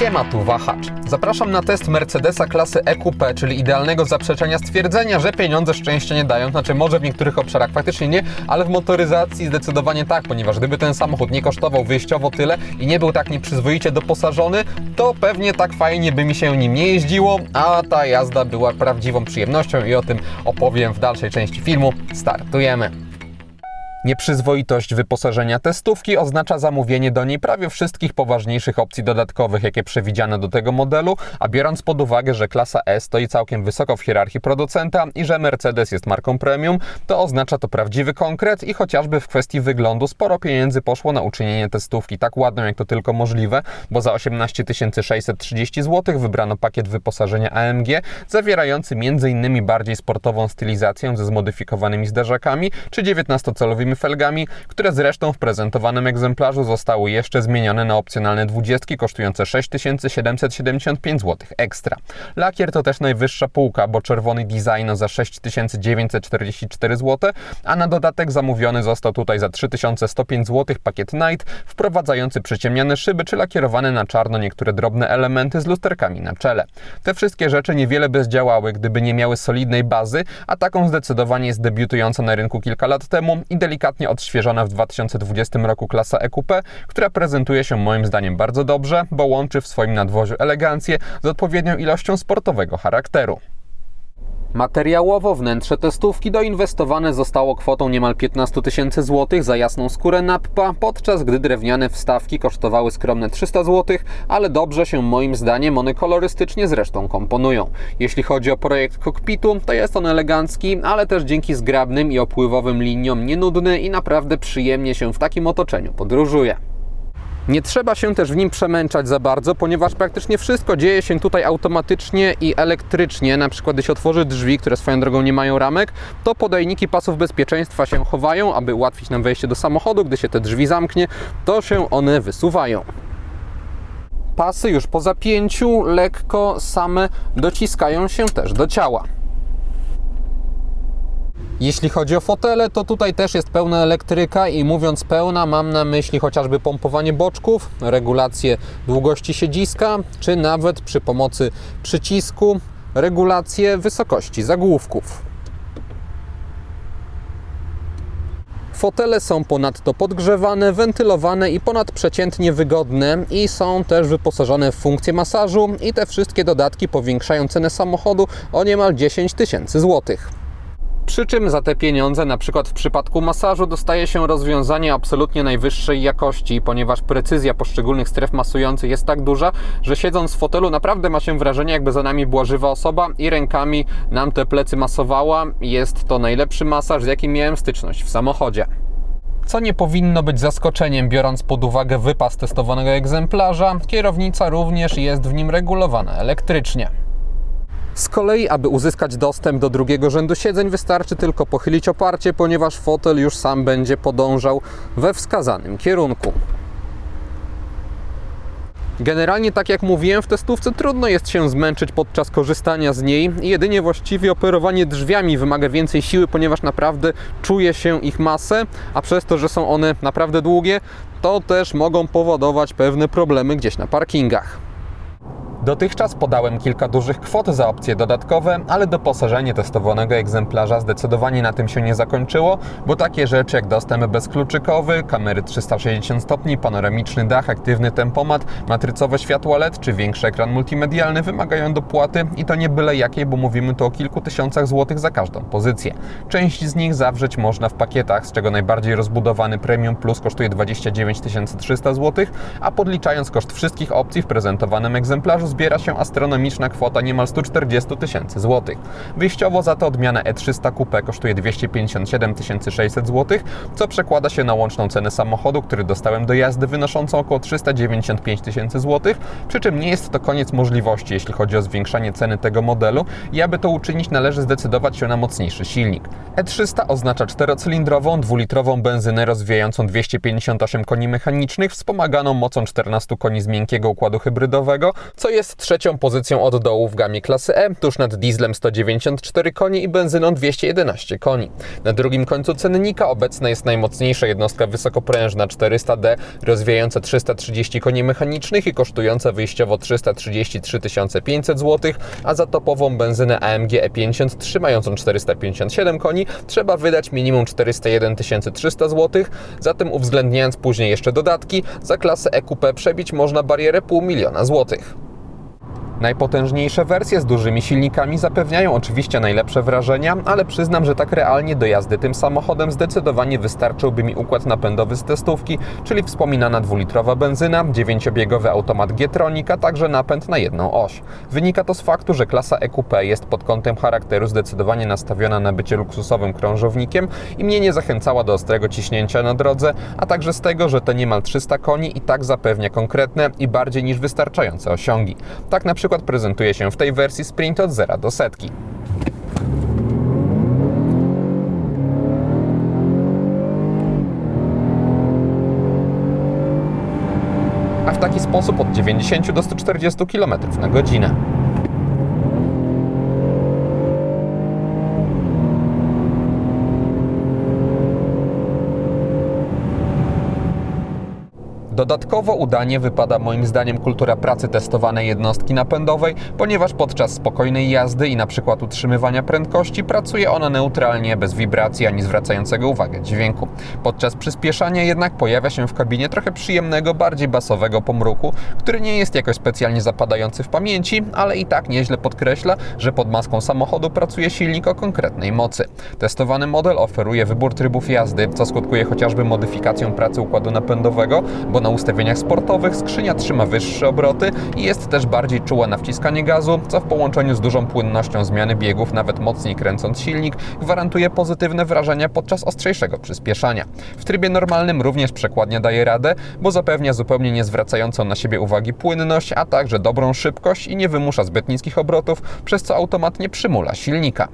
Siema, tu wahacz. Zapraszam na test Mercedesa klasy EQP, czyli idealnego zaprzeczenia stwierdzenia, że pieniądze szczęścia nie dają. Znaczy, może w niektórych obszarach faktycznie nie, ale w motoryzacji zdecydowanie tak, ponieważ gdyby ten samochód nie kosztował wyjściowo tyle i nie był tak nieprzyzwoicie doposażony, to pewnie tak fajnie by mi się nim nie jeździło, a ta jazda była prawdziwą przyjemnością i o tym opowiem w dalszej części filmu. Startujemy. Nieprzyzwoitość wyposażenia testówki oznacza zamówienie do niej prawie wszystkich poważniejszych opcji dodatkowych, jakie przewidziano do tego modelu, a biorąc pod uwagę, że klasa S stoi całkiem wysoko w hierarchii producenta i że Mercedes jest marką premium, to oznacza to prawdziwy konkret i chociażby w kwestii wyglądu sporo pieniędzy poszło na uczynienie testówki tak ładną, jak to tylko możliwe, bo za 18 630 zł wybrano pakiet wyposażenia AMG, zawierający m.in. bardziej sportową stylizację ze zmodyfikowanymi zderzakami czy 19-calowymi felgami, które zresztą w prezentowanym egzemplarzu zostały jeszcze zmienione na opcjonalne 20 kosztujące 6775 zł ekstra. Lakier to też najwyższa półka, bo czerwony design za 6944 zł, a na dodatek zamówiony został tutaj za 3105 zł pakiet Night, wprowadzający przyciemniane szyby czy lakierowane na czarno niektóre drobne elementy z lusterkami na czele. Te wszystkie rzeczy niewiele by zdziałały, gdyby nie miały solidnej bazy, a taką zdecydowanie jest debiutująca na rynku kilka lat temu i delikatnie odświeżona w 2020 roku klasa EQP, która prezentuje się moim zdaniem bardzo dobrze, bo łączy w swoim nadwoziu elegancję z odpowiednią ilością sportowego charakteru. Materiałowo wnętrze testówki doinwestowane zostało kwotą niemal 15 tysięcy złotych za jasną skórę Nappa, podczas gdy drewniane wstawki kosztowały skromne 300 złotych, ale dobrze się moim zdaniem one kolorystycznie zresztą komponują. Jeśli chodzi o projekt kokpitu, to jest on elegancki, ale też dzięki zgrabnym i opływowym liniom nienudny i naprawdę przyjemnie się w takim otoczeniu podróżuje. Nie trzeba się też w nim przemęczać za bardzo, ponieważ praktycznie wszystko dzieje się tutaj automatycznie i elektrycznie. Na przykład, gdy się otworzy drzwi, które swoją drogą nie mają ramek, to podajniki pasów bezpieczeństwa się chowają, aby ułatwić nam wejście do samochodu. Gdy się te drzwi zamknie, to się one wysuwają. Pasy już po zapięciu lekko same dociskają się też do ciała. Jeśli chodzi o fotele, to tutaj też jest pełna elektryka i mówiąc pełna, mam na myśli chociażby pompowanie boczków, regulację długości siedziska, czy nawet przy pomocy przycisku regulację wysokości zagłówków. Fotele są ponadto podgrzewane, wentylowane i ponadprzeciętnie wygodne i są też wyposażone w funkcję masażu i te wszystkie dodatki powiększają cenę samochodu o niemal 10 tysięcy złotych. Przy czym za te pieniądze, na przykład w przypadku masażu, dostaje się rozwiązanie absolutnie najwyższej jakości, ponieważ precyzja poszczególnych stref masujących jest tak duża, że siedząc w fotelu naprawdę ma się wrażenie, jakby za nami była żywa osoba i rękami nam te plecy masowała. Jest to najlepszy masaż, z jakim miałem styczność w samochodzie co nie powinno być zaskoczeniem, biorąc pod uwagę wypas testowanego egzemplarza. Kierownica również jest w nim regulowana elektrycznie. Z kolei, aby uzyskać dostęp do drugiego rzędu siedzeń, wystarczy tylko pochylić oparcie, ponieważ fotel już sam będzie podążał we wskazanym kierunku. Generalnie, tak jak mówiłem, w testówce trudno jest się zmęczyć podczas korzystania z niej. Jedynie właściwie operowanie drzwiami wymaga więcej siły, ponieważ naprawdę czuje się ich masę, a przez to, że są one naprawdę długie, to też mogą powodować pewne problemy gdzieś na parkingach. Dotychczas podałem kilka dużych kwot za opcje dodatkowe, ale doposażenie testowanego egzemplarza zdecydowanie na tym się nie zakończyło, bo takie rzeczy jak dostęp bezkluczykowy, kamery 360 stopni, panoramiczny dach, aktywny tempomat, matrycowe światło LED czy większy ekran multimedialny wymagają dopłaty i to nie byle jakiej, bo mówimy tu o kilku tysiącach złotych za każdą pozycję. Część z nich zawrzeć można w pakietach, z czego najbardziej rozbudowany Premium Plus kosztuje 29 300 zł, a podliczając koszt wszystkich opcji w prezentowanym egzemplarzu zbiera się astronomiczna kwota niemal 140 tysięcy złotych. Wyjściowo za to odmiana E300 Coupe kosztuje 257 600 zł, co przekłada się na łączną cenę samochodu, który dostałem do jazdy wynoszącą około 395 tysięcy złotych, przy czym nie jest to koniec możliwości, jeśli chodzi o zwiększanie ceny tego modelu i aby to uczynić należy zdecydować się na mocniejszy silnik. E300 oznacza czterocylindrową, dwulitrową benzynę rozwijającą 258 koni mechanicznych, wspomaganą mocą 14 koni z miękkiego układu hybrydowego, co jest jest trzecią pozycją od dołu w gamie klasy E, tuż nad dieslem 194 koni i benzyną 211 koni. Na drugim końcu cennika obecna jest najmocniejsza jednostka wysokoprężna 400D, rozwijająca 330 koni mechanicznych i kosztująca wyjściowo 333 500 zł, a za topową benzynę AMG E53 mającą 457 koni trzeba wydać minimum 401 300 zł, zatem uwzględniając później jeszcze dodatki, za klasę EQP przebić można barierę pół miliona złotych. Najpotężniejsze wersje z dużymi silnikami zapewniają oczywiście najlepsze wrażenia, ale przyznam, że tak realnie do jazdy tym samochodem zdecydowanie wystarczyłby mi układ napędowy z testówki, czyli wspominana dwulitrowa benzyna, dziewięciobiegowy automat G-Tronic, a także napęd na jedną oś. Wynika to z faktu, że klasa EQP jest pod kątem charakteru zdecydowanie nastawiona na bycie luksusowym krążownikiem i mnie nie zachęcała do ostrego ciśnięcia na drodze, a także z tego, że te niemal 300 koni i tak zapewnia konkretne i bardziej niż wystarczające osiągi. Tak na przykład prezentuje się w tej wersji sprint od 0 do setki. A w taki sposób od 90 do 140 km na godzinę. Dodatkowo udanie wypada moim zdaniem kultura pracy testowanej jednostki napędowej, ponieważ podczas spokojnej jazdy i przykład utrzymywania prędkości pracuje ona neutralnie, bez wibracji ani zwracającego uwagę dźwięku. Podczas przyspieszania jednak pojawia się w kabinie trochę przyjemnego, bardziej basowego pomruku, który nie jest jakoś specjalnie zapadający w pamięci, ale i tak nieźle podkreśla, że pod maską samochodu pracuje silnik o konkretnej mocy. Testowany model oferuje wybór trybów jazdy, co skutkuje chociażby modyfikacją pracy układu napędowego, bo na ustawieniach sportowych skrzynia trzyma wyższe obroty i jest też bardziej czuła na wciskanie gazu, co w połączeniu z dużą płynnością zmiany biegów, nawet mocniej kręcąc silnik, gwarantuje pozytywne wrażenia podczas ostrzejszego przyspieszania. W trybie normalnym również przekładnia daje radę, bo zapewnia zupełnie nie zwracającą na siebie uwagi płynność, a także dobrą szybkość i nie wymusza zbyt niskich obrotów, przez co automat nie przymula silnika.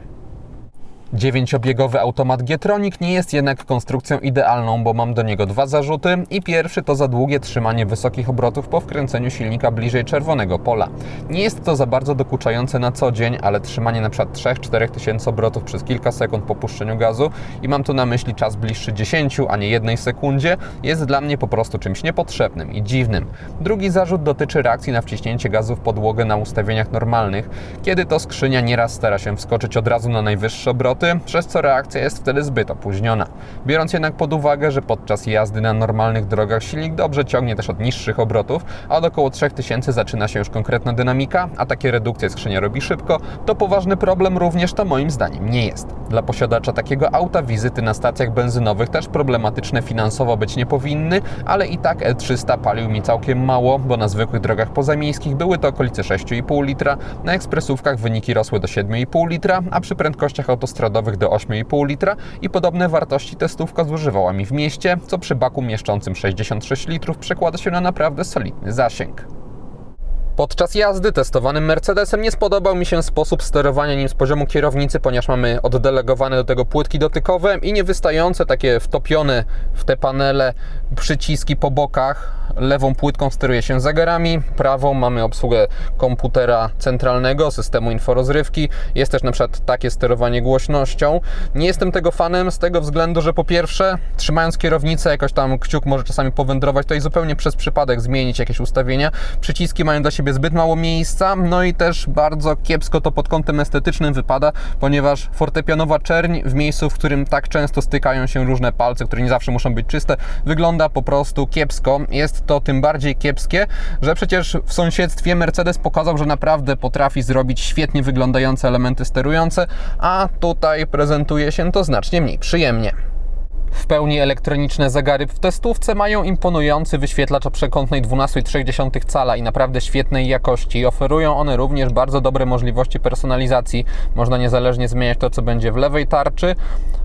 Dziewięciobiegowy automat G-Tronic nie jest jednak konstrukcją idealną, bo mam do niego dwa zarzuty i pierwszy to za długie trzymanie wysokich obrotów po wkręceniu silnika bliżej czerwonego pola. Nie jest to za bardzo dokuczające na co dzień, ale trzymanie np. 3-4 tysięcy obrotów przez kilka sekund po puszczeniu gazu i mam tu na myśli czas bliższy 10, a nie jednej sekundzie, jest dla mnie po prostu czymś niepotrzebnym i dziwnym. Drugi zarzut dotyczy reakcji na wciśnięcie gazu w podłogę na ustawieniach normalnych, kiedy to skrzynia nieraz stara się wskoczyć od razu na najwyższe obroty, przez co reakcja jest wtedy zbyt opóźniona. Biorąc jednak pod uwagę, że podczas jazdy na normalnych drogach silnik dobrze ciągnie też od niższych obrotów, a od około 3000 zaczyna się już konkretna dynamika, a takie redukcje skrzynia robi szybko, to poważny problem również to moim zdaniem nie jest. Dla posiadacza takiego auta wizyty na stacjach benzynowych też problematyczne finansowo być nie powinny, ale i tak L300 palił mi całkiem mało, bo na zwykłych drogach pozamiejskich były to okolice 6,5 litra, na ekspresówkach wyniki rosły do 7,5 litra, a przy prędkościach autostradowych do 8,5 litra i podobne wartości testówka zużywała mi w mieście, co przy baku mieszczącym 66 litrów przekłada się na naprawdę solidny zasięg. Podczas jazdy testowanym Mercedesem nie spodobał mi się sposób sterowania nim z poziomu kierownicy, ponieważ mamy oddelegowane do tego płytki dotykowe i niewystające takie wtopione w te panele przyciski po bokach. Lewą płytką steruje się zegarami, prawą mamy obsługę komputera centralnego, systemu inforozrywki. Jest też na przykład takie sterowanie głośnością. Nie jestem tego fanem z tego względu, że po pierwsze, trzymając kierownicę, jakoś tam kciuk może czasami powędrować, to i zupełnie przez przypadek zmienić jakieś ustawienia. Przyciski mają dla siebie zbyt mało miejsca, no i też bardzo kiepsko to pod kątem estetycznym wypada, ponieważ fortepianowa czerń w miejscu, w którym tak często stykają się różne palce, które nie zawsze muszą być czyste, wygląda po prostu kiepsko. Jest to tym bardziej kiepskie, że przecież w sąsiedztwie Mercedes pokazał, że naprawdę potrafi zrobić świetnie wyglądające elementy sterujące, a tutaj prezentuje się to znacznie mniej przyjemnie. W pełni elektroniczne zegary w testówce mają imponujący wyświetlacz o przekątnej 12,3 cala i naprawdę świetnej jakości. Oferują one również bardzo dobre możliwości personalizacji. Można niezależnie zmieniać to, co będzie w lewej tarczy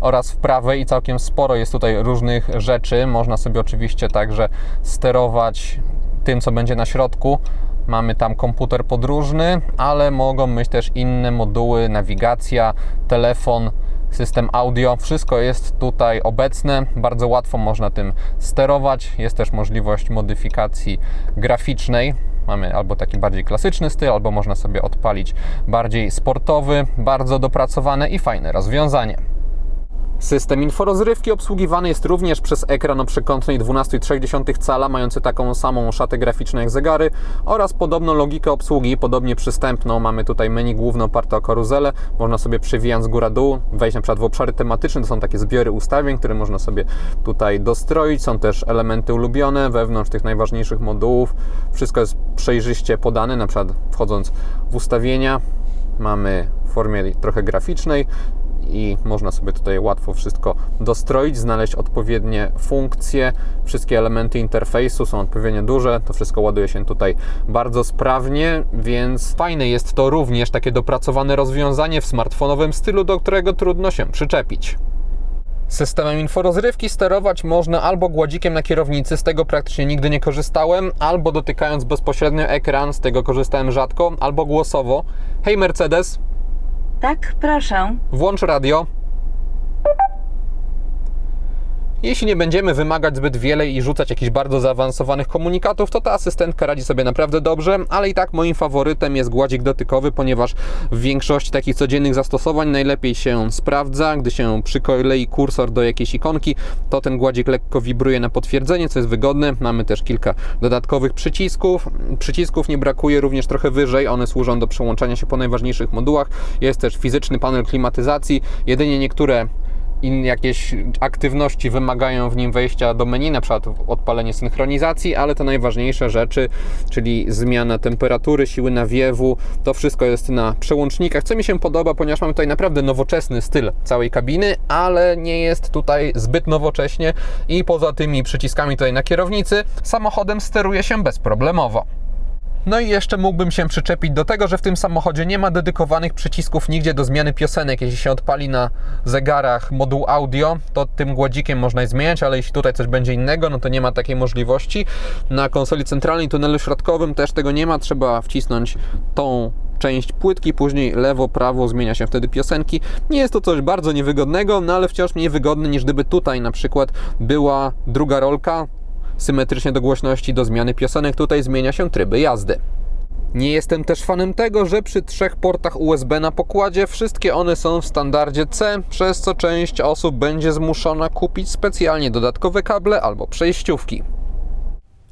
oraz w prawej i całkiem sporo jest tutaj różnych rzeczy. Można sobie oczywiście także sterować tym, co będzie na środku. Mamy tam komputer podróżny, ale mogą być też inne moduły, nawigacja, telefon, system audio, wszystko jest tutaj obecne. Bardzo łatwo można tym sterować. Jest też możliwość modyfikacji graficznej. Mamy albo taki bardziej klasyczny styl, albo można sobie odpalić bardziej sportowy, bardzo dopracowane i fajne rozwiązanie. System inforozrywki obsługiwany jest również przez ekran o przekątnej 12,3 cala, mający taką samą szatę graficzną jak zegary oraz podobną logikę obsługi, podobnie przystępną. Mamy tutaj menu główne oparte o karuzelę, można sobie przewijając góra dół, wejść na przykład w obszary tematyczne, to są takie zbiory ustawień, które można sobie tutaj dostroić. Są też elementy ulubione wewnątrz tych najważniejszych modułów. Wszystko jest przejrzyście podane, na przykład wchodząc w ustawienia mamy w formie trochę graficznej i można sobie tutaj łatwo wszystko dostroić, znaleźć odpowiednie funkcje. Wszystkie elementy interfejsu są odpowiednio duże, to wszystko ładuje się tutaj bardzo sprawnie, więc fajne jest to również takie dopracowane rozwiązanie w smartfonowym stylu, do którego trudno się przyczepić. Systemem inforozrywki sterować można albo gładzikiem na kierownicy, z tego praktycznie nigdy nie korzystałem, albo dotykając bezpośrednio ekran, z tego korzystałem rzadko, albo głosowo. Hej Mercedes, Tak, proszę. Włącz radio. Jeśli nie będziemy wymagać zbyt wiele i rzucać jakichś bardzo zaawansowanych komunikatów, to ta asystentka radzi sobie naprawdę dobrze, ale i tak moim faworytem jest gładzik dotykowy, ponieważ w większości takich codziennych zastosowań najlepiej się sprawdza, gdy się przyklei kursor do jakiejś ikonki, to ten gładzik lekko wibruje na potwierdzenie, co jest wygodne. Mamy też kilka dodatkowych przycisków. Przycisków nie brakuje również trochę wyżej, one służą do przełączania się po najważniejszych modułach. Jest też fizyczny panel klimatyzacji, jedynie niektóre in, jakieś aktywności wymagają w nim wejścia do menu, na przykład odpalenie synchronizacji, ale te najważniejsze rzeczy, czyli zmiana temperatury, siły nawiewu, to wszystko jest na przełącznikach, co mi się podoba, ponieważ mamy tutaj naprawdę nowoczesny styl całej kabiny, ale nie jest tutaj zbyt nowocześnie i poza tymi przyciskami tutaj na kierownicy samochodem steruje się bezproblemowo. No i jeszcze mógłbym się przyczepić do tego, że w tym samochodzie nie ma dedykowanych przycisków nigdzie do zmiany piosenek. Jeśli się odpali na zegarach moduł audio, to tym gładzikiem można je zmieniać, ale jeśli tutaj coś będzie innego, no to nie ma takiej możliwości. Na konsoli centralnej, tunelu środkowym też tego nie ma. Trzeba wcisnąć tą część płytki, później lewo, prawo, zmienia się wtedy piosenki. Nie jest to coś bardzo niewygodnego, no ale wciąż mniej wygodne niż gdyby tutaj na przykład była druga rolka, symetrycznie do głośności do zmiany piosenek. Tutaj zmienia się tryby jazdy. Nie jestem też fanem tego, że przy trzech portach USB na pokładzie wszystkie one są w standardzie C, przez co część osób będzie zmuszona kupić specjalnie dodatkowe kable albo przejściówki.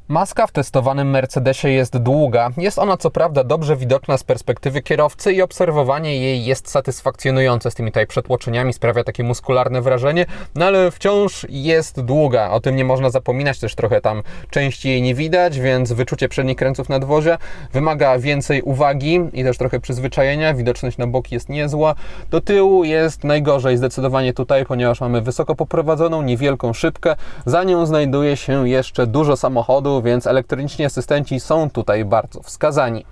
Maska w testowanym Mercedesie jest długa. Jest ona co prawda dobrze widoczna z perspektywy kierowcy i obserwowanie jej jest satysfakcjonujące z tymi tutaj przetłoczeniami, sprawia takie muskularne wrażenie, no ale wciąż jest długa. O tym nie można zapominać, też trochę tam części jej nie widać, więc wyczucie przednich kręców nadwozia wymaga więcej uwagi i też trochę przyzwyczajenia. Widoczność na boki jest niezła. Do tyłu jest najgorzej zdecydowanie tutaj, ponieważ mamy wysoko poprowadzoną, niewielką szybkę. Za nią znajduje się jeszcze dużo samochodów, więc elektroniczni asystenci są tutaj bardzo wskazani.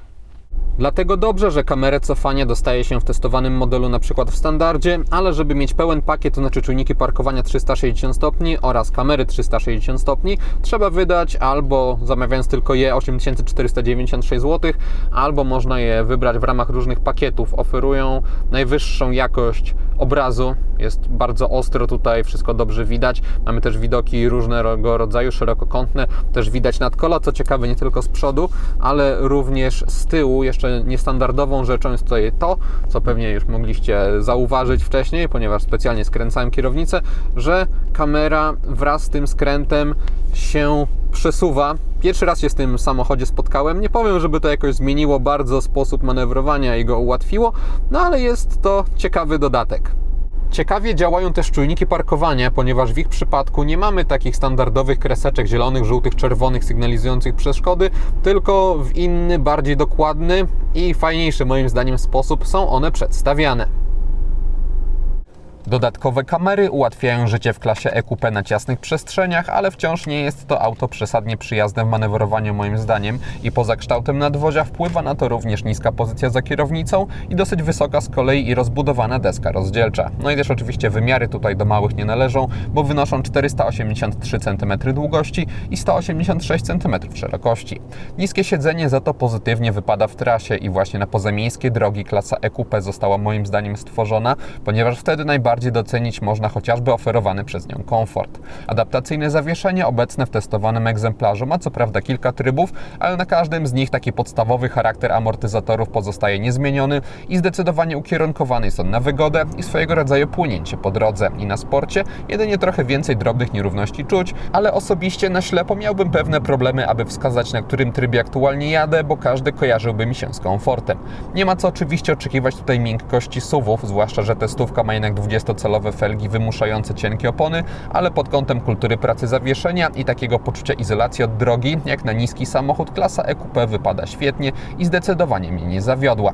Dlatego dobrze, że kamerę cofania dostaje się w testowanym modelu na przykład w standardzie, ale żeby mieć pełen pakiet, to znaczy czujniki parkowania 360 stopni oraz kamery 360 stopni, trzeba wydać albo zamawiając tylko je 8496 zł, albo można je wybrać w ramach różnych pakietów. Oferują najwyższą jakość obrazu, jest bardzo ostro tutaj, wszystko dobrze widać. Mamy też widoki różnego rodzaju, szerokokątne, też widać nadkola, co ciekawe nie tylko z przodu, ale również z tyłu. Jeszcze niestandardową rzeczą jest tutaj to, co pewnie już mogliście zauważyć wcześniej, ponieważ specjalnie skręcałem kierownicę, że kamera wraz z tym skrętem się przesuwa. Pierwszy raz się z tym samochodzie spotkałem. Nie powiem, żeby to jakoś zmieniło bardzo sposób manewrowania i go ułatwiło, no ale jest to ciekawy dodatek. Ciekawie działają też czujniki parkowania, ponieważ w ich przypadku nie mamy takich standardowych kreseczek zielonych, żółtych, czerwonych sygnalizujących przeszkody, tylko w inny, bardziej dokładny i fajniejszy moim zdaniem sposób są one przedstawiane. Dodatkowe kamery ułatwiają życie w klasie EQP na ciasnych przestrzeniach, ale wciąż nie jest to auto przesadnie przyjazne w manewrowaniu moim zdaniem i poza kształtem nadwozia wpływa na to również niska pozycja za kierownicą i dosyć wysoka z kolei i rozbudowana deska rozdzielcza. No i też oczywiście wymiary tutaj do małych nie należą, bo wynoszą 483 cm długości i 186 cm szerokości. Niskie siedzenie za to pozytywnie wypada w trasie i właśnie na pozamiejskie drogi klasa EQP została moim zdaniem stworzona, ponieważ wtedy najbardziej bardziej docenić można chociażby oferowany przez nią komfort. Adaptacyjne zawieszenie obecne w testowanym egzemplarzu ma co prawda kilka trybów, ale na każdym z nich taki podstawowy charakter amortyzatorów pozostaje niezmieniony i zdecydowanie ukierunkowany jest on na wygodę i swojego rodzaju płynięcie po drodze i na sporcie, jedynie trochę więcej drobnych nierówności czuć, ale osobiście na ślepo miałbym pewne problemy, aby wskazać na którym trybie aktualnie jadę, bo każdy kojarzyłby mi się z komfortem. Nie ma co oczywiście oczekiwać tutaj miękkości suwów, zwłaszcza, że testówka ma jednak 20-calowe felgi wymuszające cienkie opony, ale pod kątem kultury pracy zawieszenia i takiego poczucia izolacji od drogi, jak na niski samochód, klasa EQP wypada świetnie i zdecydowanie mnie nie zawiodła.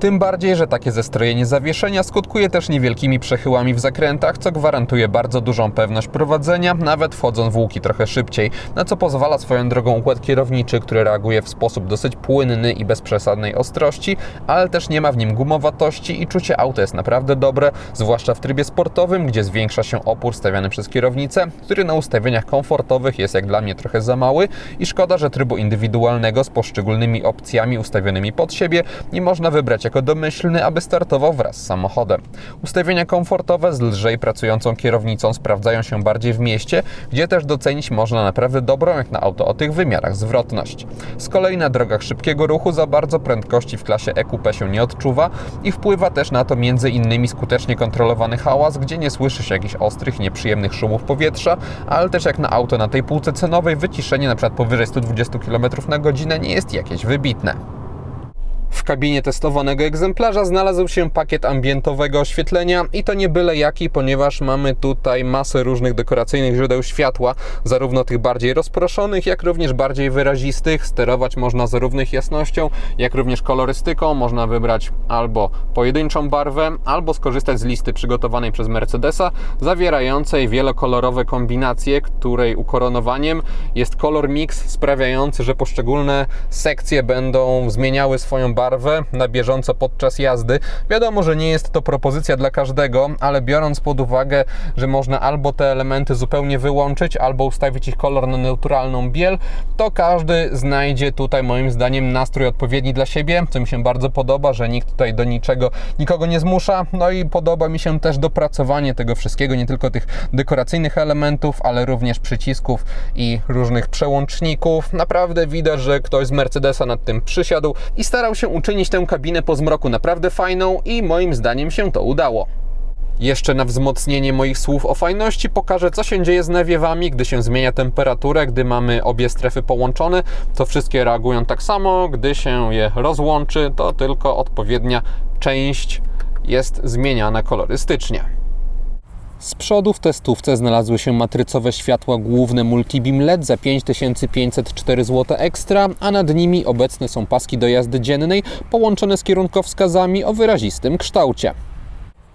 Tym bardziej, że takie zestrojenie zawieszenia skutkuje też niewielkimi przechyłami w zakrętach, co gwarantuje bardzo dużą pewność prowadzenia, nawet wchodząc w łuki trochę szybciej, na co pozwala swoją drogą układ kierowniczy, który reaguje w sposób dosyć płynny i bez przesadnej ostrości, ale też nie ma w nim gumowatości i czucie auta jest naprawdę dobre, zwłaszcza w trybie sportowym, gdzie zwiększa się opór stawiany przez kierownicę, który na ustawieniach komfortowych jest jak dla mnie trochę za mały i szkoda, że trybu indywidualnego z poszczególnymi opcjami ustawionymi pod siebie nie można wybrać jako domyślny, aby startował wraz z samochodem. Ustawienia komfortowe z lżej pracującą kierownicą sprawdzają się bardziej w mieście, gdzie też docenić można naprawdę dobrą, jak na auto o tych wymiarach, zwrotność. Z kolei na drogach szybkiego ruchu za bardzo prędkości w klasie EQP się nie odczuwa i wpływa też na to między innymi skutecznie kontrolowany hałas, gdzie nie słyszy się jakichś ostrych, nieprzyjemnych szumów powietrza, ale też jak na auto na tej półce cenowej wyciszenie np. powyżej 120 km na godzinę nie jest jakieś wybitne. W kabinie testowanego egzemplarza znalazł się pakiet ambientowego oświetlenia i to nie byle jaki, ponieważ mamy tutaj masę różnych dekoracyjnych źródeł światła, zarówno tych bardziej rozproszonych, jak również bardziej wyrazistych. Sterować można zarówno ich jasnością, jak również kolorystyką. Można wybrać albo pojedynczą barwę, albo skorzystać z listy przygotowanej przez Mercedesa, zawierającej wielokolorowe kombinacje, której ukoronowaniem jest kolor mix sprawiający, że poszczególne sekcje będą zmieniały swoją barwę na bieżąco podczas jazdy. Wiadomo, że nie jest to propozycja dla każdego, ale biorąc pod uwagę, że można albo te elementy zupełnie wyłączyć, albo ustawić ich kolor na neutralną biel, to każdy znajdzie tutaj moim zdaniem nastrój odpowiedni dla siebie, co mi się bardzo podoba, że nikt tutaj do niczego nikogo nie zmusza. No i podoba mi się też dopracowanie tego wszystkiego, nie tylko tych dekoracyjnych elementów, ale również przycisków i różnych przełączników. Naprawdę widać, że ktoś z Mercedesa nad tym przysiadł i starał się uczynić tę kabinę po zmroku naprawdę fajną i moim zdaniem się to udało. Jeszcze na wzmocnienie moich słów o fajności pokażę, co się dzieje z nawiewami, gdy się zmienia temperaturę, gdy mamy obie strefy połączone, to wszystkie reagują tak samo, gdy się je rozłączy, to tylko odpowiednia część jest zmieniana kolorystycznie. Z przodu w testówce znalazły się matrycowe światła główne Multibeam LED za 5504 zł ekstra, a nad nimi obecne są paski do jazdy dziennej połączone z kierunkowskazami o wyrazistym kształcie.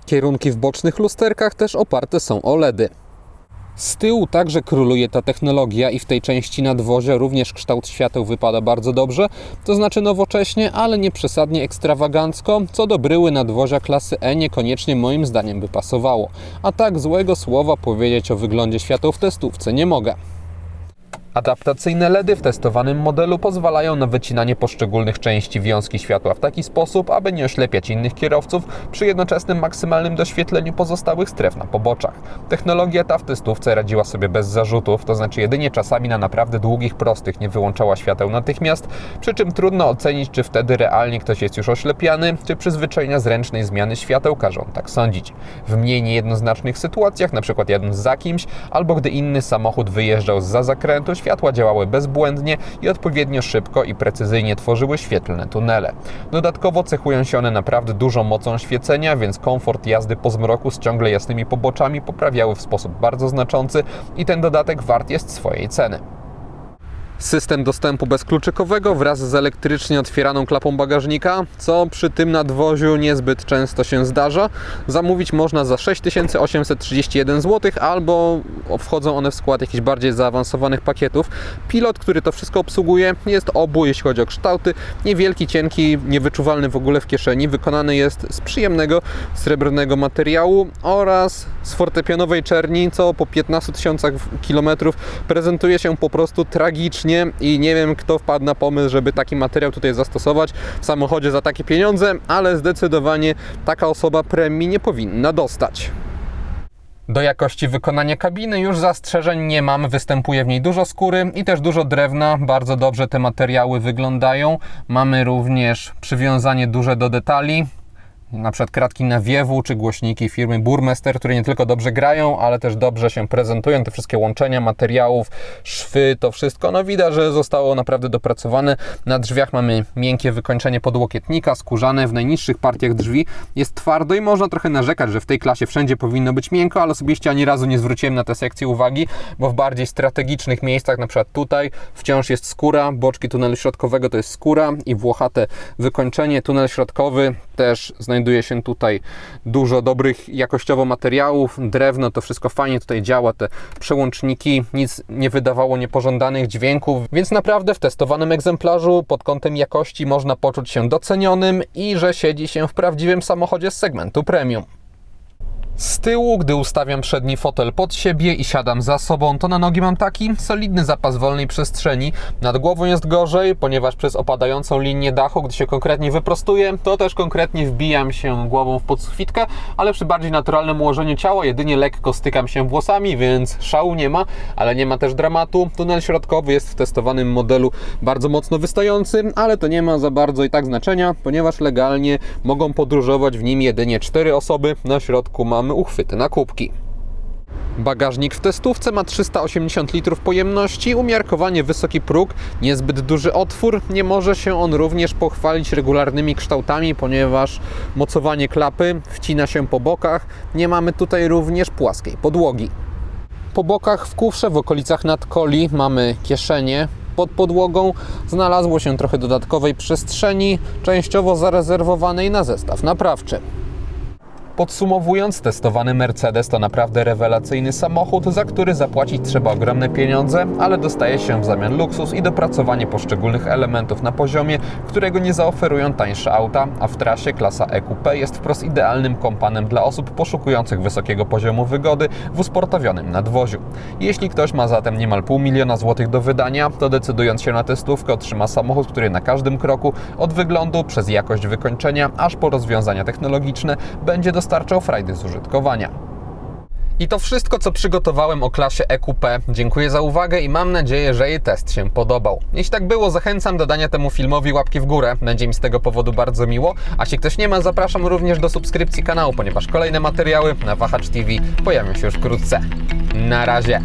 Kierunki w bocznych lusterkach też oparte są o LEDy. Z tyłu także króluje ta technologia i w tej części nadwozia również kształt świateł wypada bardzo dobrze, to znaczy nowocześnie, ale nie przesadnie ekstrawagancko, co do bryły nadwozia klasy E niekoniecznie moim zdaniem by pasowało. A tak złego słowa powiedzieć o wyglądzie świateł w testówce nie mogę. Adaptacyjne LEDy w testowanym modelu pozwalają na wycinanie poszczególnych części wiązki światła w taki sposób, aby nie oślepiać innych kierowców przy jednoczesnym maksymalnym doświetleniu pozostałych stref na poboczach. Technologia ta w testówce radziła sobie bez zarzutów, to znaczy jedynie czasami na naprawdę długich prostych nie wyłączała świateł natychmiast, przy czym trudno ocenić, czy wtedy realnie ktoś jest już oślepiany, czy przyzwyczajenia z ręcznej zmiany świateł każą tak sądzić. W mniej niejednoznacznych sytuacjach, np. jadąc za kimś, albo gdy inny samochód wyjeżdżał za zakrętu, światła działały bezbłędnie i odpowiednio szybko i precyzyjnie tworzyły świetlne tunele. Dodatkowo cechują się one naprawdę dużą mocą świecenia, więc komfort jazdy po zmroku z ciągle jasnymi poboczami poprawiały w sposób bardzo znaczący i ten dodatek wart jest swojej ceny. System dostępu bezkluczykowego wraz z elektrycznie otwieraną klapą bagażnika, co przy tym nadwoziu niezbyt często się zdarza. Zamówić można za 6831 zł albo wchodzą one w skład jakichś bardziej zaawansowanych pakietów. Pilot, który to wszystko obsługuje, jest obu, jeśli chodzi o kształty. Niewielki, cienki, niewyczuwalny w ogóle w kieszeni. Wykonany jest z przyjemnego srebrnego materiału oraz z fortepianowej czerni, co po 15 tysiącach kilometrów prezentuje się po prostu tragicznie i nie wiem kto wpadł na pomysł, żeby taki materiał tutaj zastosować w samochodzie za takie pieniądze, ale zdecydowanie taka osoba premii nie powinna dostać. Do jakości wykonania kabiny już zastrzeżeń nie mam. Występuje w niej dużo skóry i też dużo drewna. Bardzo dobrze te materiały wyglądają. Mamy również przywiązanie duże do detali. Na przykład kratki nawiewu czy głośniki firmy Burmester, które nie tylko dobrze grają, ale też dobrze się prezentują. Te wszystkie łączenia materiałów, szwy, to wszystko. No widać, że zostało naprawdę dopracowane. Na drzwiach mamy miękkie wykończenie podłokietnika, skórzane. W najniższych partiach drzwi jest twardo i można trochę narzekać, że w tej klasie wszędzie powinno być miękko, ale osobiście ani razu nie zwróciłem na tę sekcję uwagi, bo w bardziej strategicznych miejscach, na przykład tutaj, wciąż jest skóra, boczki tunelu środkowego to jest skóra i włochate wykończenie. Tunel środkowy też znajduje się tutaj dużo dobrych jakościowo materiałów, drewno, to wszystko fajnie tutaj działa, te przełączniki, nic nie wydawało niepożądanych dźwięków, więc naprawdę w testowanym egzemplarzu pod kątem jakości można poczuć się docenionym i że siedzi się w prawdziwym samochodzie z segmentu premium. Z tyłu, gdy ustawiam przedni fotel pod siebie i siadam za sobą, to na nogi mam taki solidny zapas wolnej przestrzeni. Nad głową jest gorzej, ponieważ przez opadającą linię dachu, gdy się konkretnie wyprostuję, to też konkretnie wbijam się głową w podsufitkę, ale przy bardziej naturalnym ułożeniu ciała jedynie lekko stykam się włosami, więc szału nie ma, ale nie ma też dramatu. Tunel środkowy jest w testowanym modelu bardzo mocno wystający, ale to nie ma za bardzo i tak znaczenia, ponieważ legalnie mogą podróżować w nim jedynie 4 osoby. Na środku mamy uchwyty na kubki. Bagażnik w testówce ma 380 litrów pojemności, umiarkowanie wysoki próg, niezbyt duży otwór. Nie może się on również pochwalić regularnymi kształtami, ponieważ mocowanie klapy wcina się po bokach. Nie mamy tutaj również płaskiej podłogi. Po bokach w kufrze w okolicach nadkoli mamy kieszenie. Pod podłogą znalazło się trochę dodatkowej przestrzeni, częściowo zarezerwowanej na zestaw naprawczy. Podsumowując, testowany Mercedes to naprawdę rewelacyjny samochód, za który zapłacić trzeba ogromne pieniądze, ale dostaje się w zamian luksus i dopracowanie poszczególnych elementów na poziomie, którego nie zaoferują tańsze auta, a w trasie klasa EQP jest wprost idealnym kompanem dla osób poszukujących wysokiego poziomu wygody w usportowionym nadwoziu. Jeśli ktoś ma zatem niemal pół miliona złotych do wydania, to decydując się na testówkę otrzyma samochód, który na każdym kroku od wyglądu przez jakość wykończenia aż po rozwiązania technologiczne będzie dostarczał frajdy z użytkowania. I to wszystko, co przygotowałem o klasie EQP. Dziękuję za uwagę i mam nadzieję, że jej test się podobał. Jeśli tak było, zachęcam do dania temu filmowi łapki w górę. Będzie mi z tego powodu bardzo miło. A jeśli ktoś nie ma, zapraszam również do subskrypcji kanału, ponieważ kolejne materiały na Wahacz TV pojawią się już wkrótce. Na razie!